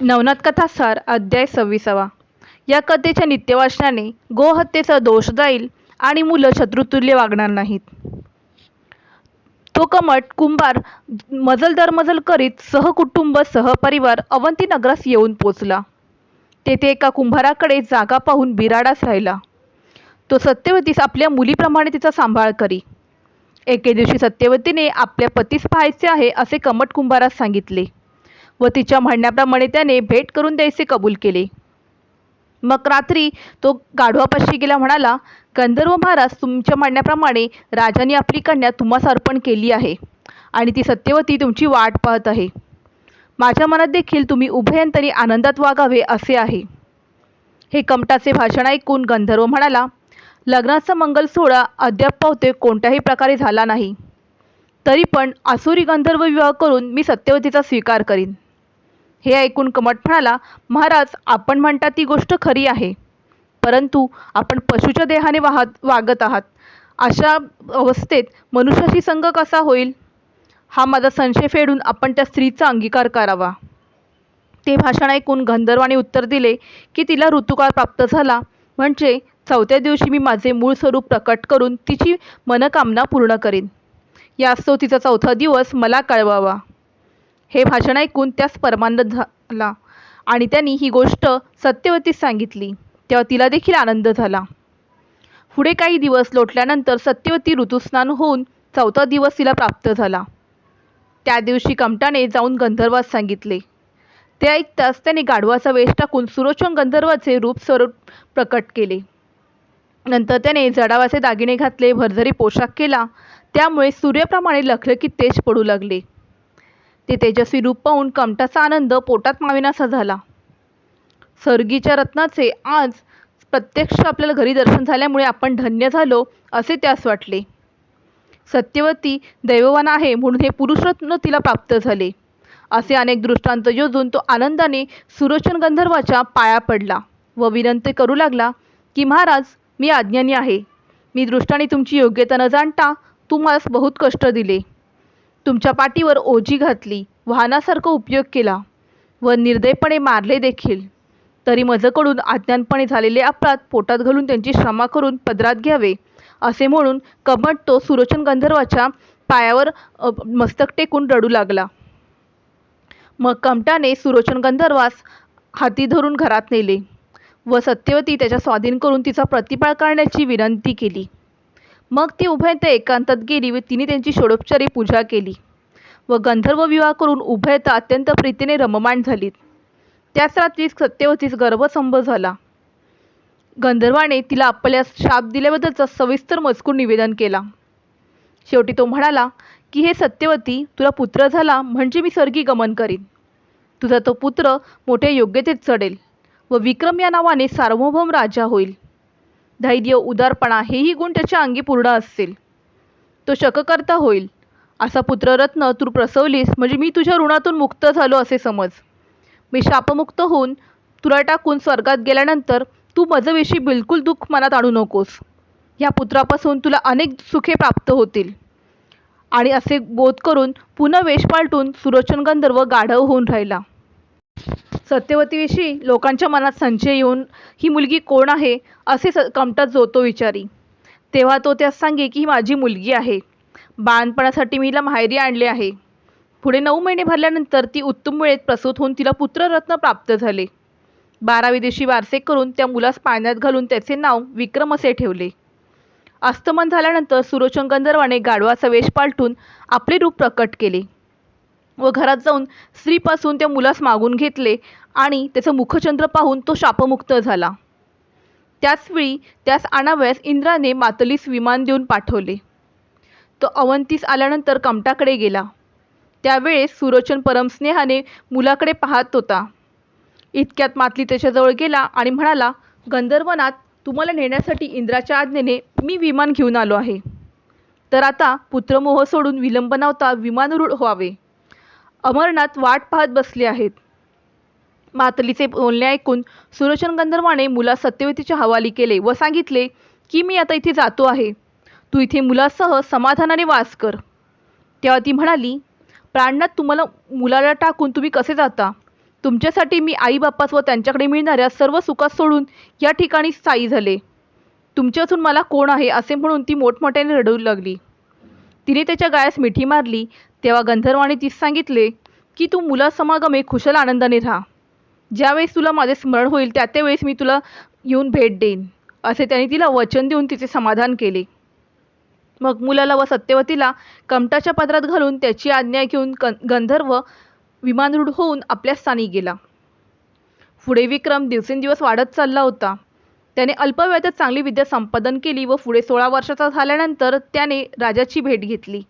नवनाथ कथा सार अध्याय सव्वीसावा. या कथेच्या नित्यवाचनाने गोहत्येचा दोष जाईल आणि मुलं शत्रुतुल्य वागणार नाहीत. तो कमट कुंभार मजल दरमजल करीत सहकुटुंब सहपरिवार अवंतीनगरास येऊन पोचला. तेथे एका कुंभाराकडे जागा पाहून बिराडास राहिला. तो सत्यवतीस आपल्या मुलीप्रमाणे तिचा सांभाळ करी. एके दिवशी सत्यवतीने आपल्या पतीस पाहायचे आहे असे कमट कुंभारास सांगितले. व तिच्या म्हणण्याप्रमाणे त्याने भेट करून द्यायचे कबूल केले. मग रात्री तो गाढवापाशी गेला म्हणाला गंधर्व महाराज तुमच्या म्हणण्याप्रमाणे राजाने आपली कन्या तुम्हास अर्पण केली आहे आणि ती सत्यवती तुमची वाट पाहत आहे. माझ्या मनात देखील तुम्ही उभयंतरी आनंदात वागावे असे आहे. हे कमटाचे भाषण ऐकून गंधर्व म्हणाला लग्नाचा मंगल सोहळा अद्याप पावते कोणत्याही प्रकारे झाला नाही. तरी पण आसुरी गंधर्व विवाह करून मी सत्यवतीचा स्वीकार करीन. हे ऐकून कमट म्हणाला महाराज आपण म्हणता ती गोष्ट खरी आहे. परंतु आपण पशुच्या देहाने वाहत वागत आहात. अशा अवस्थेत मनुष्याशी संग कसा होईल? हा माझा संशय फेडून आपण त्या स्त्रीचा अंगीकार करावा. ते भाषण ऐकून गंधर्वाने उत्तर दिले की तिला ऋतुकाळ प्राप्त झाला. म्हणजे चौथ्या दिवशी मी माझे मूळ स्वरूप प्रकट करून तिची मनकामना पूर्ण करीन. यास्तव तिचा चौथा दिवस मला कळवावा. हे भाषण ऐकून त्यास परमानंद झाला. आणि त्यांनी ही गोष्ट सत्यवतीस सांगितली. तेव्हा तिला देखील आनंद झाला. पुढे काही दिवस लोटल्यानंतर सत्यवती ऋतुस्नान होऊन चौथा दिवस तिला प्राप्त झाला. त्या दिवशी कमटाने जाऊन गंधर्वास सांगितले. ते ऐकताच त्याने गाढवाचा वेश टाकून सुरोचन गंधर्वाचे रूप स्वरूप प्रकट केले. नंतर त्याने जडावाचे दागिने घातले भरझरी पोशाख केला. त्यामुळे सूर्याप्रमाणे लखलखीत तेज पडू लागले. ते तेजस्वी रूप पाहून कमटाचा आनंद पोटात माविनासा झाला. सर्गीच्या रत्नाचे आज प्रत्यक्ष आपल्याला घरी दर्शन झाल्यामुळे आपण धन्य झालो असे त्यास वाटले. सत्यवती दैववान आहे म्हणून हे पुरुषरत्न तिला प्राप्त झाले. असे अनेक दृष्टांत योजून तो आनंदाने सुरोचन गंधर्वाच्या पाया पडला व विनंती करू लागला की महाराज मी आज्ञानी आहे. मी दृष्टाने तुमची योग्यता न जाणता तुम्हास बहुत कष्ट दिले. तुमच्या पाठीवर ओझी घातली वाहनासारखा उपयोग केला व निर्दयपणे मारले देखील. तरी मजकडून अज्ञानपणे झालेले अपराध पोटात घालून त्यांची क्षमा करून पदरात घ्यावे असे म्हणून कमट तो सुरोचन गंधर्वाच्या पायावर मस्तक टेकून रडू लागला. मग कमटाने सुरोचन गंधर्वास हाती धरून घरात नेले व सत्यवती त्याच्या स्वाधीन करून तिचा प्रतिपाळ करण्याची विनंती केली. मग ती उभयता एकांतात गेली व तिने त्यांची षोडोपचारी पूजा केली. व गंधर्व विवाह करून उभयता अत्यंत प्रीतीने रममाण झालीत. त्याच रात्री सत्यवतीस गर्भसंभ झाला. गंधर्वाने तिला आपल्यास शाप दिल्याबद्दलचा सविस्तर मजकूर निवेदन केला. शेवटी तो म्हणाला की हे सत्यवती तुला पुत्र झाला म्हणजे मी स्वर्गी गमन करीन. तुझा तो पुत्र मोठ्या योग्यतेत चढेल व विक्रम या नावाने सार्वभौम राजा होईल. धैर्य उदारपणा हेही गुण त्याच्या अंगी पूर्ण असतील. तो शककर्ता होईल. असा पुत्ररत्न तू प्रसवलीस म्हणजे मी तुझ्या ऋणातून मुक्त झालो असे समज. मी शापमुक्त होऊन तुला टाकून स्वर्गात गेल्यानंतर तू माझ्याविषयी बिलकुल दुःख मनात आणू नकोस. ह्या पुत्रापासून तुला अनेक सुखे प्राप्त होतील. आणि असे बोध करून पुन्हा वेश पालटून सुरोचन गंधर्व गाढव होऊन राहिला. सत्यवतीविषयी लोकांच्या मनात संशय येऊन ही मुलगी कोण आहे? असे स कमटात जोतो विचारी. तेव्हा तो त्यास सांगे की ही माझी मुलगी आहे. बाळणपणासाठी मी हिला माहेरी आणले आहे. पुढे नऊ महिने भरल्यानंतर ती उत्तम वेळेत प्रसूत होऊन तिला पुत्ररत्न प्राप्त झाले. बारावी दिवशी वारसे करून त्या मुलास पाण्यात घालून त्याचे नाव विक्रम असे ठेवले. अस्तमन झाल्यानंतर सुरोचन गंधर्वाने गाढवाचा वेश पालटून आपले रूप प्रकट केले. व घरात जाऊन स्त्रीपासून त्या मुलास मागून घेतले आणि त्याचं मुखचंद्र पाहून तो शापमुक्त झाला. त्याचवेळी त्यास आणावयास इंद्राने मातलीस विमान देऊन पाठवले. तो अवंतीस आल्यानंतर कमटाकडे गेला. त्यावेळेस सुरोचन परमस्नेहाने मुलाकडे पाहत होता. इतक्यात मातली त्याच्याजवळ गेला आणि म्हणाला गंधर्वनाथ तुम्हाला नेण्यासाठी इंद्राच्या आज्ञेने मी विमान घेऊन आलो आहे. तर आता पुत्रमोह सोडून विलंब नव्हता विमानरूढ व्हावे. अमरनाथ वाट पाहत बसले आहेत. मातलीचे बोलणे ऐकून सुरोचन गंधर्वाने मुला सत्यवतीच्या हवाली केले व सांगितले की मी आता इथे जातो आहे. तू इथे मुलासह समाधानाने वास कर. तेव्हा ती म्हणाली प्राणनाथ तुम्हाला मुलाला टाकून तुम्ही कसे जाता? तुमच्यासाठी मी आईबापास व त्यांच्याकडे मिळणाऱ्या सर्व सुखात सोडून या ठिकाणी स्थायी झाले. तुमच्यातून मला कोण आहे असे म्हणून ती मोठमोठ्याने रडू लागली. तिने त्याच्या गायास मिठी मारली तेव्हा गंधर्वाने तीस सांगितले की तू मुलासमागमे खुशाल आनंदाने राहा. ज्यावेळेस तुला माझे स्मरण होईल त्या त्यावेळेस मी तुला येऊन भेट देईन असे त्याने तिला वचन देऊन तिचे समाधान केले. मग मुलाला व सत्यवतीला कमटाच्या पदरात घालून त्याची आज्ञा घेऊन क गंधर्व विमानरूढ होऊन आपल्या स्थानी गेला. पुढे विक्रम दिवसेंदिवस वाढत चालला होता. त्याने अल्पवयातच चांगली विद्या संपादन केली व पुढे सोळा वर्षाचा झाल्यानंतर त्याने राजाची भेट घेतली.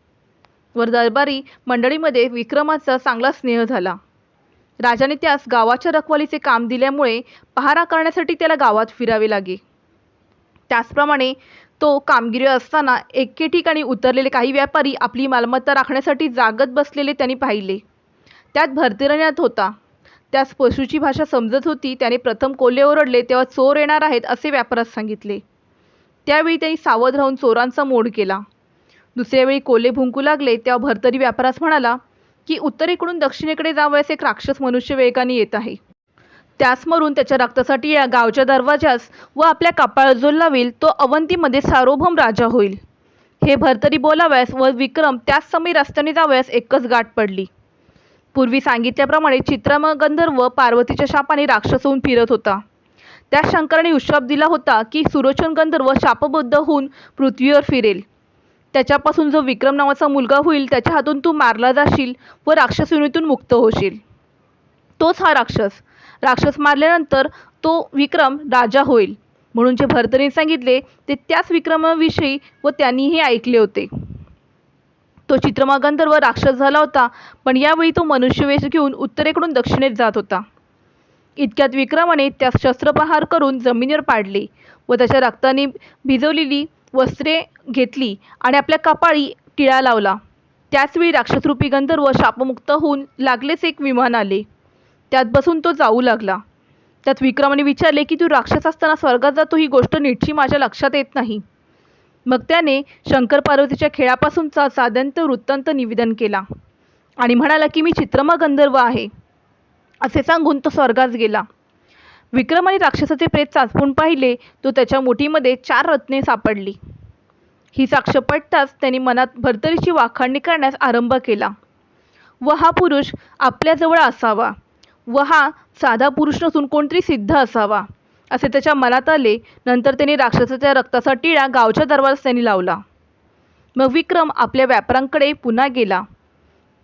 वर दरबारी मंडळीमध्ये विक्रमाचा चांगला स्नेह झाला. राजाने त्यास गावाच्या रखवालीचे काम दिल्यामुळे पहारा करण्यासाठी त्याला गावात फिरावे लागे. त्याचप्रमाणे तो कामगिरी असताना एके ठिकाणी उतरलेले काही व्यापारी आपली मालमत्ता राखण्यासाठी जागत बसलेले त्यांनी पाहिले. त्यात भरतिरण्यात होता. त्यास पशुची भाषा समजत होती. त्याने प्रथम कोल्हे ओरडले तेव्हा चोर येणार आहेत असे व्यापारास सांगितले. त्यावेळी त्यांनी सावध राहून चोरांचा मोड केला. दुसऱ्या वेळी कोल्हे भुंकू लागले तेव्हा भरतरी व्यापारास म्हणाला की उत्तरेकडून दक्षिणेकडे जावयास एक राक्षस मनुष्य वेगाने येत आहे. त्यास मरून त्याच्या रक्तासाठी या गावच्या दरवाजास व आपल्या कपाळजोल लावील तो अवंतीमध्ये सार्वभौम राजा होईल. हे भरतरी बोलाव्यास व विक्रम त्याच समय रस्त्याने जावयास एकच गाठ पडली. पूर्वी सांगितल्याप्रमाणे चित्रम गंधर्व पार्वतीच्या शापाने राक्षस होऊन फिरत होता. त्या शंकराने उशाप दिला होता की सुरोचन गंधर्व शापबद्ध होऊन पृथ्वीवर फिरेल. त्याच्यापासून जो विक्रम नावाचा मुलगा होईल त्याच्या हातून तू मारला जाशील व राक्षसयुनीतून मुक्त होशील. तोच हा राक्षस. राक्षस मारल्यानंतर तो विक्रम राजा होईल. म्हणून जे भरतने सांगितले ते त्याच विक्रमाविषयी व त्यांनीही ऐकले होते. तो चित्रमा गंधर्व राक्षस झाला होता पण यावेळी तो मनुष्यवेश घेऊन उत्तरेकडून दक्षिणेत जात होता. इतक्यात विक्रमाने त्यास शस्त्रप्रहार करून जमिनीवर पाडले व त्याच्या रक्ताने भिजवलेली वस्त्रे घेतली आणि आपल्या कपाळी टिळा लावला. त्याचवेळी राक्षसरूपी गंधर्व शापमुक्त होऊन लागलेच एक विमान आले. त्यात बसून तो जाऊ लागला. त्यात विक्रमाने विचारले की तू राक्षस असताना स्वर्गात जातो ही गोष्ट नीटची माझ्या लक्षात येत नाही. मग त्याने शंकर पार्वतीच्या खेळापासूनचा साधंत वृत्तांत निवेदन केला आणि म्हणाला की मी चित्रमा गंधर्व आहे. असे सांगून तो स्वर्गास गेला. विक्रमाने राक्षसाचे प्रेत चाचपून पाहिले तो त्याच्या मुठीमध्ये चार रत्ने सापडली. ही साक्ष पटताच त्यांनी मनात भरतरीची वाखाणणी करण्यास आरंभ केला. व हा पुरुष आपल्याजवळ असावा. व हा साधा पुरुष नसून कोणतरी सिद्ध असावा असे त्याच्या मनात आले. नंतर त्याने राक्षसाच्या रक्ताचा टिळा गावच्या दरबारास त्यांनी लावला. मग विक्रम आपल्या व्यापाऱ्यांकडे पुन्हा गेला.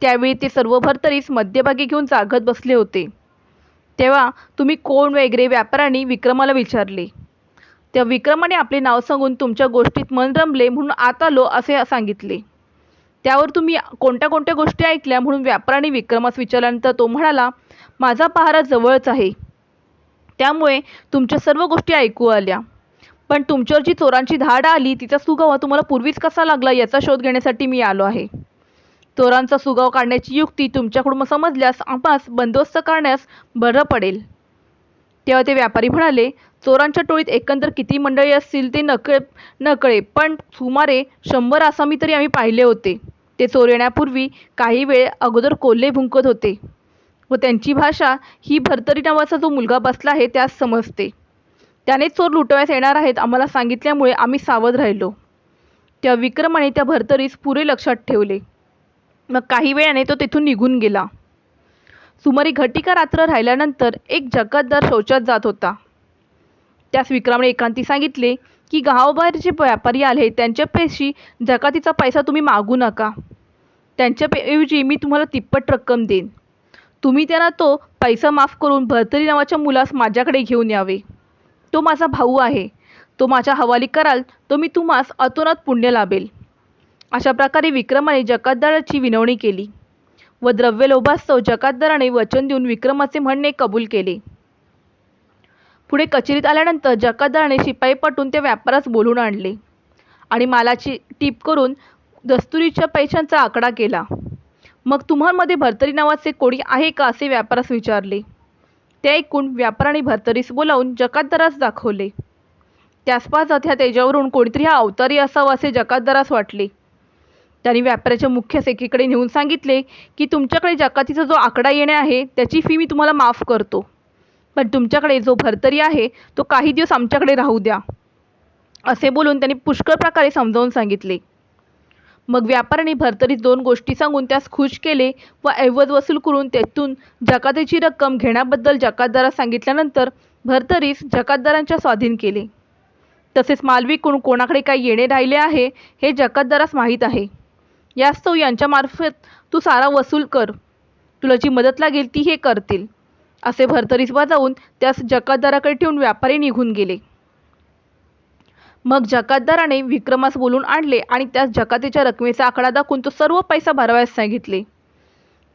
त्यावेळी ते सर्व भरतरीस मध्यभागी घेऊन जागत बसले होते. तेव्हा तुम्ही कोण वगैरे व्यापाऱ्यांनी विक्रमाला विचारले. त्या विक्रमाने आपले नाव सांगून तुमच्या गोष्टीत मन रमले म्हणून आत आलो असे सांगितले. त्यावर तुम्ही कोणत्या कोणत्या गोष्टी ऐकल्या म्हणून व्यापाऱ्याने विक्रमास विचारल्यानंतर तो म्हणाला माझा पहारा जवळच आहे. त्यामुळे तुमच्या सर्व गोष्टी ऐकू आल्या. पण तुमच्यावर जी चोरांची धाड आली तिचा सुगावा तुम्हाला पूर्वीच कसा लागला याचा शोध घेण्यासाठी मी आलो आहे. चोरांचा सुगाव काढण्याची युक्ती तुमच्याकडून समजल्यास आम्हास बंदोबस्त करण्यास बरं पडेल. तेव्हा ते व्यापारी म्हणाले चोरांच्या टोळीत एकंदर किती मंडळी असतील ते नकळे नकळे पण सुमारे शंभर आसामी तरी आम्ही पाहिले होते. ते चोर येण्यापूर्वी काही वेळ अगोदर कोल्हे भुंकत होते व त्यांची भाषा ही भरतरी नावाचा जो मुलगा बसला आहे त्यास समजते. त्याने चोर लुटवायस येणार आहेत आम्हाला सांगितल्यामुळे आम्ही सावध राहिलो त्या विक्रमाने त्या भरतरीस पुरे लक्षात ठेवले. मग काही वेळाने तो तेथून निघून गेला. सुमारी घटिका रात्र राहिल्यानंतर एक जगतदार शौचात जात होता. त्यास विक्रमने एकांती सांगितले की गावाबाहेर जे व्यापारी आले त्यांच्यापेशी जकातीचा पैसा तुम्ही मागू नका. त्यांच्याऐवजी मी तुम्हाला तिप्पट रक्कम देईन. तुम्ही त्यांना तो पैसा माफ करून भरतरी नावाच्या मुलास माझ्याकडे घेऊन यावे. तो माझा भाऊ आहे. तो माझ्या हवाली कराल तो मी तुम्हास अतोनात पुण्य लाभेल. अशा प्रकारे विक्रमाने जकातदाराची विनवणी केली. व द्रव्य लोभास्तव जकातदाराने वचन देऊन विक्रमाचे म्हणणे कबूल केले. पुढे कचेरीत आल्यानंतर जकातदाराने शिपाई पटून त्या व्यापारास बोलून आणले. आणि मालाची टीप करून दस्तुरीच्या पैशांचा आकडा केला. मग तुम्हामध्ये भरतरी नावाचे कोणी आहे का असे व्यापारास विचारले. ते ऐकून व्यापाराने भरतरीस बोलावून जकातदारास दाखवले. त्यास पाहता त्या तेजावरून कोणीतरी हा अवतारी असावा असे जकातदारास वाटले. त्यांनी व्यापाऱ्याच्या मुख्य सेकेकडे नेऊन सांगितले की तुमच्याकडे जकातीचा जो आकडा येणे आहे त्याची फी मी तुम्हाला माफ करतो. पण तुमच्याकडे जो भरतरी आहे तो काही दिवस आमच्याकडे राहू द्या. असे बोलून त्यांनी पुष्कळ प्रकारे समजावून सांगितले. मग व्यापाऱ्याने भरतरीस दोन गोष्टी सांगून त्यास खुश केले व ऐवज वसूल करून त्यातून जकातीची रक्कम घेण्याबद्दल जकातदारास सांगितल्यानंतर भरतरीस जकातदारांच्या स्वाधीन केले. तसेच माल विकून कोणाकडे काय येणे राहिले आहे हे जकातदारास माहीत आहे. यास्तव यांच्यामार्फत तू सारा वसूल कर. तुला जी मदत लागेल ती हे करतील. असे भरतरीस जाऊन त्यास जकातदाराकडे ठेवून व्यापारी निघून गेले. मग जकातदाराने विक्रमास बोलून आणले आणि त्यास जकातीच्या रकमेचा आकडा दाखवून तो सर्व पैसा भरावयास सांगितले.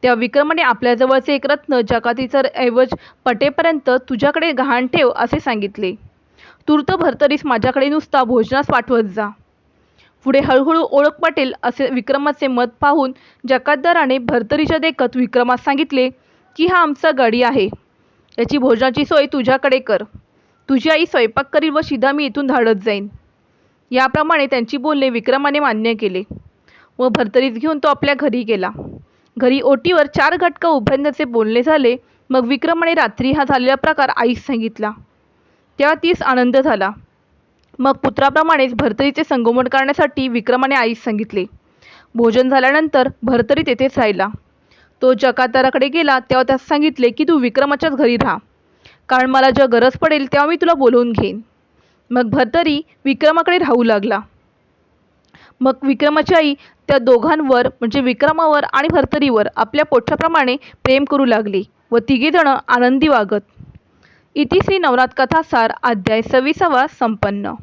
त्या विक्रमाने आपल्याजवळचे एक रत्न जकातीचा ऐवज पटेपर्यंत तुझ्याकडे गहाण ठेव असे सांगितले. तूर्त भरतरीस माझ्याकडे नुसता भोजनास पाठवत जा. पुढे हळूहळू ओळख पटेल असे विक्रमाचे मत पाहून जकातदाराने भरतरीच्या देखत विक्रमास सांगितले की हा आमचा गडी आहे. याची भोजनाची सोय तुझ्याकडे कर. तुझी आई स्वयंपाक करील व शिधा मी इथून धाडत जाईन. याप्रमाणे त्यांची बोलणे विक्रमाने मान्य केले व भरतरीस घेऊन तो आपल्या घरी गेला. घरी ओटीवर चार घटका उभारण्याचे बोलणे झाले. मग विक्रमाने रात्री हा झालेला प्रकार आईस सांगितला. तेव्हा तीस आनंद झाला. मग पुत्राप्रमाणेच भरतरीचे संगोपन करण्यासाठी विक्रमाने आईस सांगितले. भोजन झाल्यानंतर भरतरी तेथेच राहिला. तो जकाताराकडे गेला तेव्हा त्यास सांगितले की तू विक्रमाच्याच घरी राहा. कारण मला जेव्हा गरज पडेल तेव्हा मी तुला बोलवून घेईन. मग भरतरी विक्रमाकडे राहू लागला. मग विक्रमाची आई त्या दोघांवर म्हणजे विक्रमावर आणि भरतरीवर आपल्या पोटाप्रमाणे प्रेम करू लागली व तिघेजणं आनंदी वागत. इति श्री नवरात कथासार अध्याय सव्वीसावा संपन्न.